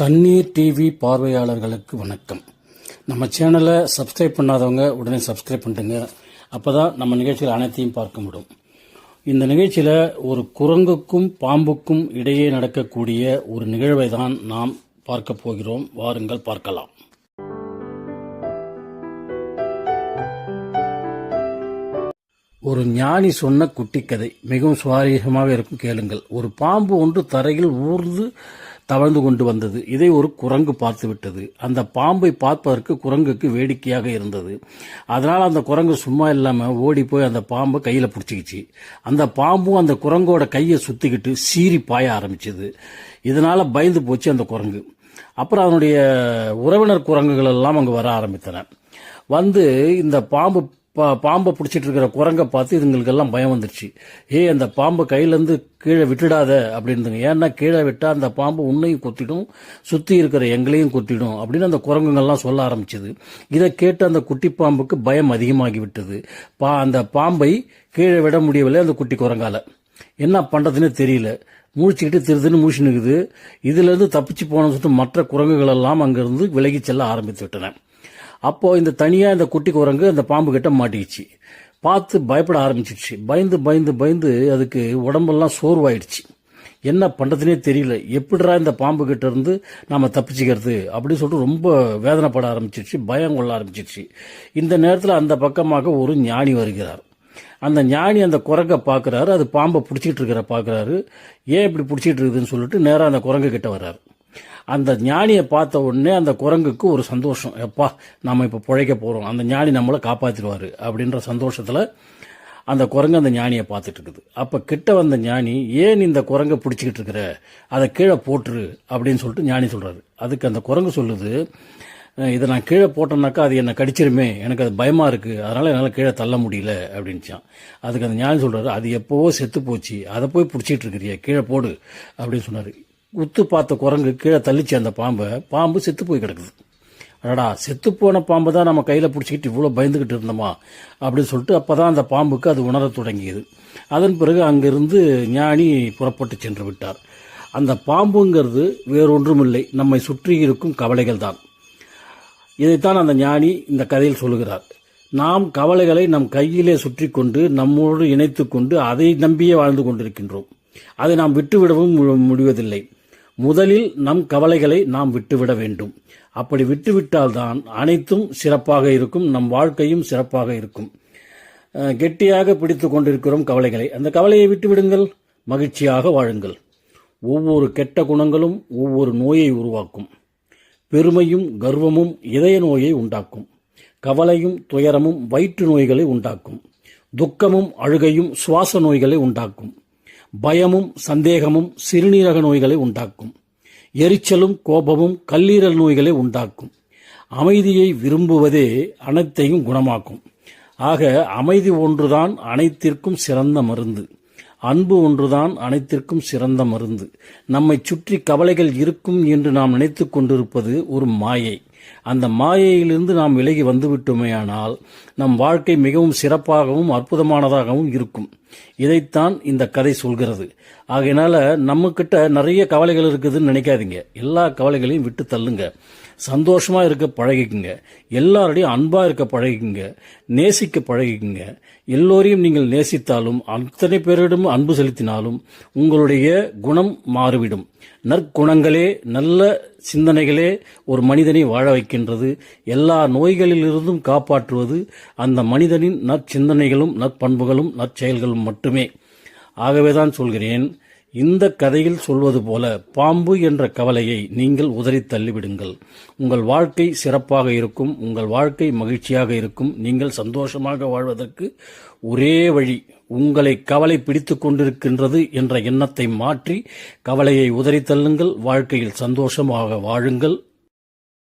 தண்ணீர் டிவி பார்வையாளர்களுக்கு வணக்கம். நம்ம சேனலை சப்ஸ்கிரைப் பண்ணாதவங்க உடனே சப்ஸ்கிரைப் பண்ணிட்டுங்க அப்போ தான் நம்ம நிகழ்ச்சிகள் அனைத்தையும் பார்க்க முடியும். இந்த நிகழ்ச்சியில் ஒரு குரங்குக்கும் பாம்புக்கும் இடையே நடக்கக்கூடிய ஒரு நிகழ்வை தான் நாம் பார்க்க போகிறோம். வாருங்கள் பார்க்கலாம். ஒரு ஞானி சொன்ன குட்டி கதை மிகவும் சுவாரஸ்யமாக இருக்கும் கேளுங்கள். ஒரு பாம்பு ஒன்று தரையில் ஊர்ந்து தவழ்ந்து கொண்டு வந்தது. இதை ஒரு குரங்கு பார்த்து விட்டது அந்த பாம்பை பார்ப்பதற்கு குரங்குக்கு வேடிக்கையாக இருந்தது. அதனால் அந்த குரங்கு சும்மா இல்லாமல் ஓடி போய் அந்த பாம்பை கையில் பிடிச்சிக்கிச்சு. அந்த பாம்பும் அந்த குரங்கோட கையை சுற்றிக்கிட்டு சீறி பாய ஆரம்பிச்சது. இதனால் பயந்து போச்சு அந்த குரங்கு. அப்புறம் அதனுடைய உறவினர் குரங்குகள் எல்லாம் அங்கே வர ஆரம்பித்தன. வந்து இந்த பாம்பு பா பாம்பை பிடிச்சிட்டு இருக்கிற குரங்கை பார்த்து இதுங்களுக்கெல்லாம் பயம் வந்துருச்சு. ஏய் அந்த பாம்பை கையிலேருந்து கீழே விட்டுடாத அப்படின்னுங்க ஏன்னா கீழே விட்டால் அந்த பாம்பு உன்னையும் கொத்திடும் சுற்றி இருக்கிற எங்களையும் கொத்திடும் அப்படின்னு அந்த குரங்குங்கள்லாம் சொல்ல ஆரம்பிச்சது. இதை கேட்டு அந்த குட்டி பாம்புக்கு பயம் அதிகமாகி விட்டது பா அந்த பாம்பை கீழே விட முடியவில்லை அந்த குட்டி குரங்கால. என்ன பண்ணுறதுன்னு தெரியல. முழிச்சுக்கிட்டு திருதுன்னு முழிச்சு நிற்குது இதுலேருந்து தப்பிச்சு போன சொல்லிட்டு மற்ற குரங்குகள் எல்லாம் விலகி செல்ல ஆரம்பித்து விட்டன. அப்போ இந்த தனியா இந்த குட்டி குரங்கு அந்த பாம்பு கிட்ட மாட்டிக்கிச்சு. பார்த்து பயப்பட ஆரம்பிச்சிடுச்சு. பயந்து பயந்து பயந்து அதுக்கு உடம்பெல்லாம் சோர்வாயிடுச்சு. என்ன பண்ணுறதுனே தெரியல. எப்படிரா இந்த பாம்பு கிட்ட இருந்து நாம் தப்பிச்சுக்கிறது அப்படின்னு சொல்லிட்டு ரொம்ப வேதனைப்பட ஆரம்பிச்சிருச்சு பயம் கொள்ள ஆரம்பிச்சிருச்சு இந்த நேரத்தில் அந்த பக்கமாக ஒரு ஞானி வருகிறார். அந்த ஞானி அந்த குரங்கை பார்க்குறாரு. அது பாம்பை பிடிச்சிட்டு இருக்கிற பார்க்குறாரு. ஏன் இப்படி பிடிச்சிட்டு இருக்குதுன்னு சொல்லிட்டு நேராக அந்த குரங்கு கிட்ட வர்றாரு. அந்த ஞானியை பார்த்த உடனே அந்த குரங்குக்கு ஒரு சந்தோஷம். எப்பா நம்ம இப்போ பிழைக்க போகிறோம் அந்த ஞானி நம்மளை காப்பாற்றிடுவார் அப்படின்ற சந்தோஷத்தில் அந்த குரங்கு அந்த ஞானியை பார்த்துட்டு இருக்குது. அப்போ கிட்ட வந்த ஞானி ஏன் இந்த குரங்கை பிடிச்சிக்கிட்டு இருக்கிற? அதை கீழே போட்டுரு அப்படின்னு சொல்லிட்டு ஞானி சொல்கிறாரு அதுக்கு அந்த குரங்கு சொல்லுது இதை நான் கீழே போட்டேன்னாக்கா அது என்னை கடிச்சிருமே. எனக்கு அது பயமாக இருக்குது அதனால் என்னால் கீழே தள்ள முடியல அப்படின்ச்சான் அதுக்கு அந்த ஞானி சொல்கிறாரு அது எப்போவோ செத்து போச்சு. அதை போய் பிடிச்சிட்டு இருக்கிறிய. கீழே போடு அப்படின்னு சொன்னார். உத்து பார்த்த குரங்கு கீழே தள்ளிச்சு அந்த பாம்பை. பாம்பு செத்து போய் கிடக்குது. அடடா செத்து போன பாம்பை தான் நம்ம கையில் பிடிச்சிக்கிட்டு இவ்வளோ பயந்துக்கிட்டு இருந்தோமா? அப்படின்னு சொல்லிட்டு அப்போ தான் அந்த பாம்புக்கு அது உணரத் தொடங்கியது. அதன் பிறகு அங்கிருந்து ஞானி புறப்பட்டு சென்று விட்டார். அந்த பாம்புங்கிறது வேறொன்றுமில்லை. நம்மை சுற்றி இருக்கும் கவலைகள் தான். இதைத்தான் அந்த ஞானி இந்த கதையில் சொல்லுகிறார். நாம் கவலைகளை நம் கையிலே சுற்றி கொண்டு நம்மோடு இணைத்து கொண்டு அதை நம்பியே வாழ்ந்து கொண்டிருக்கின்றோம். அதை நாம் விட்டுவிடவும் மு- முடிவதில்லை. முதலில் நம் கவலைகளை நாம் விட்டுவிட வேண்டும். அப்படி விட்டுவிட்டால்தான் அனைத்தும் சிறப்பாக இருக்கும் நம் வாழ்க்கையும் சிறப்பாக இருக்கும். கெட்டியாக பிடித்து கொண்டிருக்கிறோம் கவலைகளை. அந்த கவலையை விட்டுவிடுங்கள் மகிழ்ச்சியாக வாழுங்கள். ஒவ்வொரு கெட்ட குணங்களும் ஒவ்வொரு நோயை உருவாக்கும். பெருமையும் கர்வமும் இதய நோயை உண்டாக்கும். கவலையும் துயரமும் வயிற்று நோய்களை உண்டாக்கும். துக்கமும் அழுகையும் சுவாச நோய்களை உண்டாக்கும். பயமும் சந்தேகமும் சிறுநீரக நோய்களை உண்டாக்கும். எரிச்சலும் கோபமும் கல்லீரல் நோய்களை உண்டாக்கும். அமைதியை விரும்புவதே அனைத்தையும் குணமாக்கும். ஆக அமைதி ஒன்றுதான் அனைத்திற்கும் சிறந்த மருந்து. அன்பு ஒன்றுதான் அனைத்திற்கும் சிறந்த மருந்து. நம்மை சுற்றி கவலைகள் இருக்கும் என்று நாம் நினைத்து கொண்டிருப்பது ஒரு மாயை. அந்த மாயையிலிருந்து நாம் விலகி வந்துவிட்டோமேயானால் நம் வாழ்க்கை மிகவும் சிறப்பாகவும் அற்புதமானதாகவும் இருக்கும். இதைத்தான் இந்த கதை சொல்கிறது. ஆகையினால நம்ம கிட்ட நிறைய கவலைகள் இருக்குதுன்னு நினைக்காதீங்க. எல்லா கவலைகளையும் விட்டு தள்ளுங்க. சந்தோஷமா இருக்க பழகிக்குங்க. எல்லாரோடையும் அன்பா இருக்க பழகிக்குங்க. நேசிக்க பழகிக்குங்க. எல்லோரையும் நீங்கள் நேசித்தாலும் அத்தனை பேரிடம் அன்பு செலுத்தினாலும் உங்களுடைய குணம் மாறிவிடும். நற்குணங்களே நல்ல சிந்தனைகளே ஒரு மனிதனை வாழ வைக்கின்றது. எல்லா நோய்களிலிருந்தும் காப்பாற்றுவது அந்த மனிதனின் நற்சிந்தனைகளும் நற்பண்புகளும் நற்செயல்களும் மட்டுமே. ஆகவேதான் சொல்கிறேன் இந்த கதையில் சொல்வது போல பாம்பு என்ற கவலையை நீங்கள் உதறி தள்ளிவிடுங்கள். உங்கள் வாழ்க்கை சிறப்பாக இருக்கும் உங்கள் வாழ்க்கை மகிழ்ச்சியாக இருக்கும் நீங்கள் சந்தோஷமாக வாழ்வதற்கு ஒரே வழி உங்களை கவலை பிடித்து கொண்டிருக்கின்றது என்ற எண்ணத்தை மாற்றி கவலையை உதறி தள்ளுங்கள் வாழ்க்கையில் சந்தோஷமாக வாழுங்கள்.